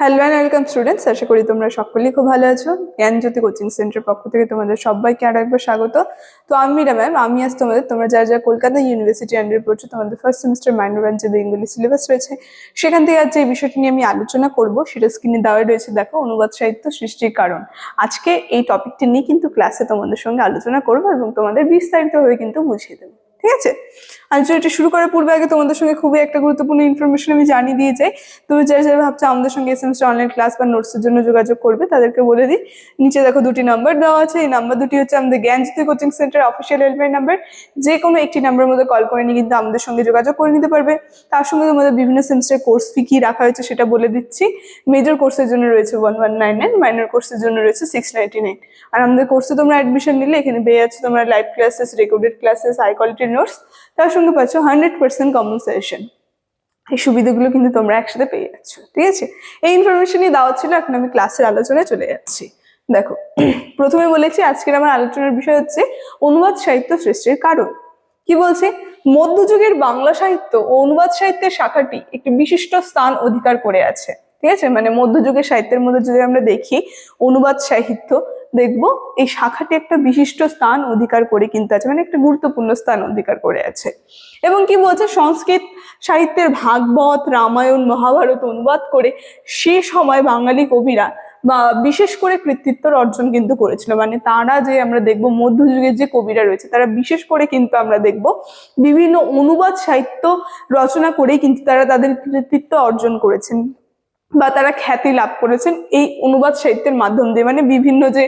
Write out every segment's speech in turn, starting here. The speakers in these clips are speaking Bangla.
হ্যালো অ্যান্ড ওয়েলকাম স্টুডেন্টস আশা করি তোমরা সকলেই খুব ভালো আছো। জ্ঞানজ্যোতি কোচিং সেন্টারের পক্ষ থেকে তোমাদের সবাইকে আরও একবার স্বাগত। তো আমি রা ম্যাম আমি আজ তোমাদের তোমরা যারা যারা কলকাতা ইউনিভার্সিটি আন্ডারে পড়ছো, তোমাদের ফার্স্ট সেমিস্টার মাইনর ব্রাঞ্চে বেঙ্গলি সিলেবাস রয়েছে। সেখান থেকে আজ যে বিষয়টি নিয়ে আমি আলোচনা করব, সেটা স্ক্রিনে দেওয়া রয়েছে। দেখো, অনুবাদ সাহিত্য সৃষ্টির কারণ। আজকে এই টপিকটি নিয়ে কিন্তু ক্লাসে তোমাদের সঙ্গে আলোচনা করব এবং তোমাদের বিস্তারিতভাবে কিন্তু বুঝিয়ে দেবো। ঠিক আছে? আলোচনাটা শুরু করার পূর্বে আগে তোমাদের সঙ্গে খুবই একটা গুরুত্বপূর্ণ ইনফরমেশন আমি জানিয়ে দিয়ে যাই। তুমি যারা যারা ভাবছ আমাদের সঙ্গে এস অনলাইন ক্লাস বা নোটসের জন্য যোগাযোগ করবে, তাদেরকে বলে দিই। নিচে দেখো দুটি নাম্বার দেওয়া আছে। এই নাম্বার দুটি হচ্ছে আমাদের Gyanjyoti coaching centre official helpline number যে কোনো একটি নাম্বারের মধ্যে কল করে নিয়ে কিন্তু আমাদের সঙ্গে যোগাযোগ করে নিতে পারবে। তার সঙ্গে তোমাদের বিভিন্ন সেমিস্টার কোর্স ফি কি রাখা হয়েছে সেটা বলে দিচ্ছি। মেজর কোর্সের জন্য রয়েছে one one nine nine minor কোর্সের জন্য রয়েছে সিক্স নাইনটি নাইন আর আমাদের কোর্সে তোমরা অ্যাডমিশন নিলে এখানে পেয়ে যাচ্ছ তোমরা live classes recorded classes high কোয়ালিটির নোটস তার সঙ্গে পাচ্ছ হান্ড্রেড পার্সেন্ট কম্পেনসেশন এই সুবিধাগুলো কিন্তু তোমরা একসাথে পেয়ে যাচ্ছ, ঠিক আছে? এই ইনফরমেশনই দেওয়া ছিল, এখন আমি ক্লাসের আলোচনায় চলে যাচ্ছি। দেখো, প্রথমে বলেছি, আজকের আমার আলোচনার বিষয় হচ্ছে অনুবাদ সাহিত্য সৃষ্টির কারণ। কি বলছে? মধ্যযুগের বাংলা সাহিত্য ও অনুবাদ সাহিত্যের শাখাটি একটি বিশিষ্ট স্থান অধিকার করে আছে, ঠিক আছে? মানে মধ্যযুগের সাহিত্যের মধ্যে যদি আমরা দেখি, অনুবাদ সাহিত্য দেখব, এই শাখাটি একটা বিশিষ্ট স্থান অধিকার করে কিন্তু আছে মানে একটা গুরুত্বপূর্ণ স্থান অধিকার করে আছে। এবং কি বলছে, সংস্কৃত সাহিত্যের ভাগবত, রামায়ণ, মহাভারত অনুবাদ করে সে সময় বাঙালি কবিরা বা বিশেষ করে কৃতিত্ব অর্জন কিন্তু করেছিল। মানে তারা যে আমরা দেখব, মধ্যযুগের যে কবিরা রয়েছে, তারা বিশেষ করে কিন্তু আমরা দেখব, বিভিন্ন অনুবাদ সাহিত্য রচনা করেই কিন্তু তারা তাদের কৃতিত্ব অর্জন করেছেন। বা তারা খ্যাতি লাভ করেছেন, এই অনুবাদ সাহিত্যের মাধ্যম দিয়ে। মানে বিভিন্ন যে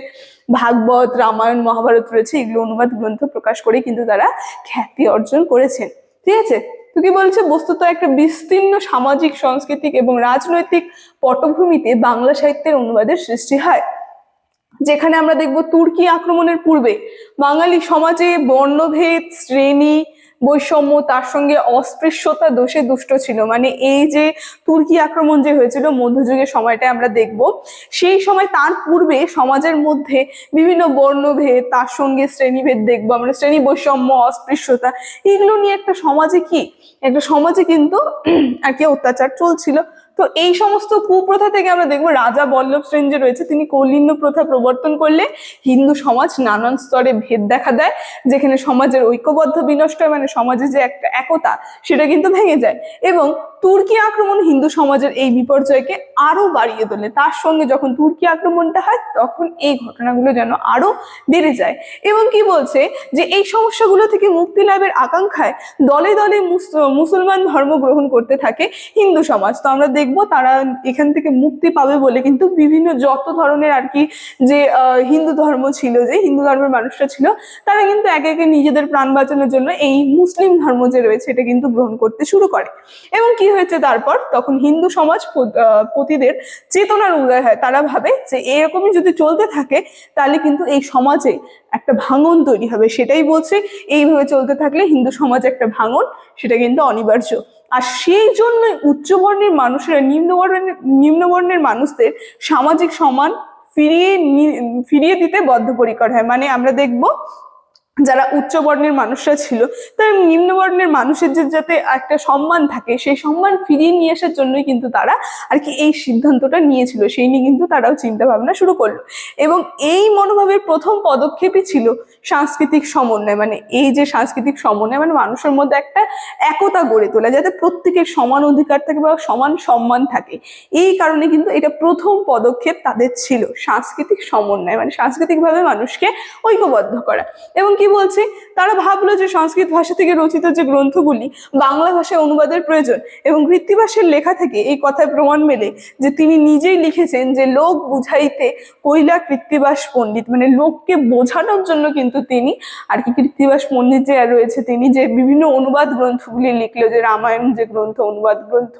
ভাগবত, রামায়ণ, মহাভারত রয়েছে, এগুলো অনুবাদ গ্রন্থ প্রকাশ করে কিন্তু তারা খ্যাতি অর্জন করেছেন। ঠিক আছে? তো কি বলছে? বস্তুত একটা বিস্তীর্ণ সামাজিক, সাংস্কৃতিক এবং রাজনৈতিক পটভূমিতে বাংলা সাহিত্যের অনুবাদের সৃষ্টি হয়। যেখানে আমরা দেখব তুর্কি আক্রমণের পূর্বে বাঙালি সমাজে বর্ণভেদ, শ্রেণি বৈষম্য, তার সঙ্গে অস্পৃশ্যতা দোষে দুষ্ট ছিল। মানে এই যে তুর্কি আক্রমণ যে হয়েছিল, মধ্যযুগের সময়টা আমরা দেখব, সেই সময় তার পূর্বে সমাজের মধ্যে বিভিন্ন বর্ণভেদ, তার সঙ্গে শ্রেণীভেদ দেখব আমরা, শ্রেণি বৈষম্য, অস্পৃশ্যতা, এগুলো নিয়ে একটা সমাজে কি? একটা সমাজে কিন্তু আর কি অত্যাচার চলছিল। তো এই সমস্ত কুপ্রথা থেকে আমরা দেখব রাজা বল্লভ সেন যে রয়েছে, তিনি কৌলিন্য প্রথা প্রবর্তন করলে হিন্দু সমাজ নানান স্তরে ভেদ দেখা দেয়, যেখানে সমাজের ঐক্যবদ্ধ বিনষ্ট হয় মানে সমাজে যে একটা একতা, সেটা কিন্তু ভেঙে যায়। এবং তুর্কি আক্রমণ হিন্দু সমাজের এই বিপর্যয়কে আরও বাড়িয়ে তোলে। তার সঙ্গে যখন তুর্কি আক্রমণটা হয়, তখন এই ঘটনাগুলো যেন আরও বেড়ে যায়। এবং কি বলছে যে, এই সমস্যাগুলো থেকে মুক্তি লাভের আকাঙ্ক্ষায় দলে দলে মুস- মুসলমান ধর্ম গ্রহণ করতে থাকে হিন্দু সমাজ। তো আমরা দেখব, তারা এখান থেকে মুক্তি পাবে বলে। কিন্তু বিভিন্ন যত ধরনের আর কি যে হিন্দু ধর্ম ছিল, যে হিন্দু ধর্মের মানুষরা ছিল, তারা কিন্তু একে একে নিজেদের প্রাণ বাঁচানোর জন্য এই মুসলিম ধর্ম যে রয়েছে, এটা কিন্তু গ্রহণ করতে শুরু করে। এবং কি হয়েছে তারপর? তখন হিন্দু সমাজ পতিদের চেতনার উদয় হয়। তারা ভাবে যে, এরকমই যদি চলতে থাকে, তাহলে কিন্তু এই সমাজে একটা ভাঙন তৈরি হবে। সেটাই বলছে, এইভাবে চলতে থাকলে হিন্দু সমাজে একটা ভাঙন, সেটা কিন্তু অনিবার্য। আর সেই জন্যই উচ্চবর্ণের মানুষেরা, নিম্নবর্ণের নিম্নবর্ণের মানুষদের সামাজিক সমান ফিরিয়ে ফিরিয়ে দিতে বদ্ধপরিকর হয়। মানে আমরা দেখব যারা উচ্চ বর্ণের মানুষরা ছিল, তারা নিম্নবর্ণের মানুষের যে যাতে একটা সম্মান থাকে, সেই সম্মান ফিরিয়ে নিয়ে আসার জন্যই কিন্তু তারা আর কি এই সিদ্ধান্তটা নিয়েছিল। সেই নিয়ে কিন্তু তারাও চিন্তা ভাবনা শুরু করল। এবং এই মনোভাবের প্রথম পদক্ষেপই ছিল সাংস্কৃতিক সমন্বয়। মানে এই যে সাংস্কৃতিক সমন্বয় মানে মানুষের মধ্যে একটা একতা গড়ে তোলা, যাতে প্রত্যেকের সমান অধিকার থাকে বা সমান সম্মান থাকে। এই কারণে কিন্তু এটা প্রথম পদক্ষেপ তাদের ছিল, সাংস্কৃতিক সমন্বয়। মানে সাংস্কৃতিকভাবে মানুষকে ঐক্যবদ্ধ করা। এবং কি বলছে? তারা ভাবলো যে সংস্কৃত ভাষা থেকে রচিত যে গ্রন্থগুলি বাংলা ভাষায় অনুবাদের প্রয়োজন এবং কৃত্তিবাসের লেখা থেকে এই কথায় প্রমাণ মেলে যে তিনি নিজেই লিখেছেন যে লোক বুঝাইতে কৈলা কৃত্তিবাস পণ্ডিত। মানে লোককে বোঝানোর জন্য কিন্তু তিনি আর কি কৃত্তিবাস পণ্ডিত যে রয়েছে, তিনি যে বিভিন্ন অনুবাদ গ্রন্থগুলি লিখলো, যে রামায়ণ যে গ্রন্থ, অনুবাদ গ্রন্থ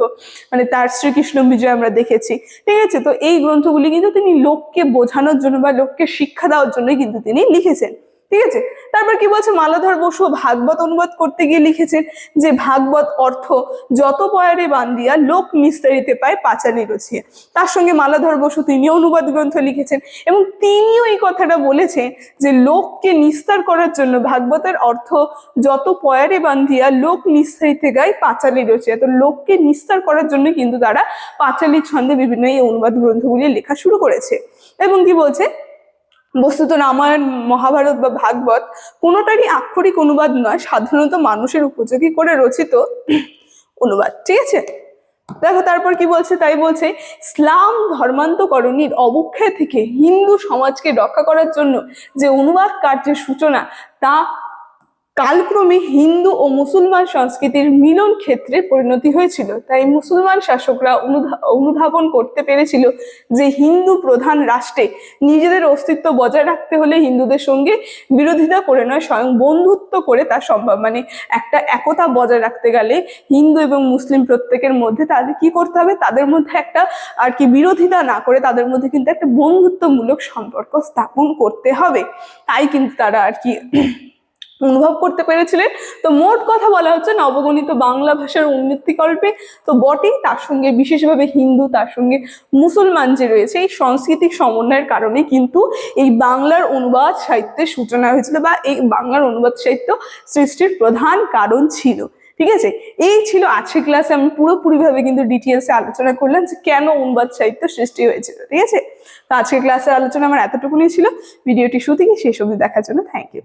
মানে তার শ্রীকৃষ্ণ বিজয় আমরা দেখেছি। ঠিক আছে? তো এই গ্রন্থগুলি কিন্তু তিনি লোককে বোঝানোর জন্য বা লোককে শিক্ষা দেওয়ার জন্যই কিন্তু তিনি লিখেছেন। ঠিক আছে? তারপর কি বলছে? মালাধর বসু ভাগবত অনুবাদ করতে গিয়ে লিখেছেন যে, ভাগবত অর্থ যত পয়ারে বান্দিয়া লোক নিস্তারিতে পায় পাঁচালি রচিয়ে। তার সঙ্গে মালাধর বসু তিনিও অনুবাদ গ্রন্থ লিখেছেন এবং তিনিও এই কথাটা বলেছেন যে, লোককে নিস্তার করার জন্য ভাগবতের অর্থ যত পয়ারে বান্ধিয়া লোক নিস্তারিতে গায় পাঁচালি রচিয়া। তো লোককে নিস্তার করার জন্য কিন্তু তারা পাঁচালি ছন্দে বিভিন্ন এই অনুবাদ গ্রন্থগুলি লেখা শুরু করেছে। এবং কি বলছে? বস্তুত রামায়ণ, মহাভারত বা ভাগবত কোনোটারই আক্ষরিক অনুবাদ নয়, সাধারণত মানুষের উপযোগী করে রচিত অনুবাদ। ঠিক আছে? দেখো তারপর কি বলছে? তাই বলছে, ইসলাম ধর্মান্তকরণীর অবক্ষয় থেকে হিন্দু সমাজকে রক্ষা করার জন্য যে অনুবাদ কার্যের সূচনা, তা কালক্রমে হিন্দু ও মুসলমান সংস্কৃতির মিলন ক্ষেত্রে পরিণতি হয়েছিল। তাই মুসলমান শাসকরা অনুধা- অনুধাবন করতে পেরেছিল যে হিন্দু প্রধান রাষ্ট্রে নিজেদের অস্তিত্ব বজায় রাখতে হলে হিন্দুদের সঙ্গে বিরোধিতা করে নয়, স্বয়ং বন্ধুত্ব করে তা সম্ভব। মানে একটা একতা বজায় রাখতে গেলে হিন্দু এবং মুসলিম প্রত্যেকের মধ্যে তাদের কি করতে হবে? তাদের মধ্যে একটা আর কি বিরোধিতা না করে তাদের মধ্যে কিন্তু একটা বন্ধুত্বমূলক সম্পর্ক স্থাপন করতে হবে। তাই কিন্তু তারা আর কি অনুভব করতে পেরেছিলেন। তো মোট কথা বলা হচ্ছে নবগণিত বাংলা ভাষার উন্নতিকল্পে। তো বটেই তার সঙ্গে, বিশেষভাবে হিন্দু তার সঙ্গে মুসলমান যে রয়েছে, এই সাংস্কৃতিক সমন্বয়ের কারণে কিন্তু এই বাংলার অনুবাদ সাহিত্যের সূচনা হয়েছিল বা এই বাংলার অনুবাদ সাহিত্য সৃষ্টির প্রধান কারণ ছিল। ঠিক আছে? এই ছিল আজকের ক্লাসে আমি পুরোপুরিভাবে কিন্তু ডিটেলসে আলোচনা করলাম যে কেন অনুবাদ সাহিত্য সৃষ্টি হয়েছিল। ঠিক আছে? তো আজকের ক্লাসের আলোচনা আমার এতটুকুনি ছিল। ভিডিওটি শুরু থেকে শেষ দেখার জন্য থ্যাংক ইউ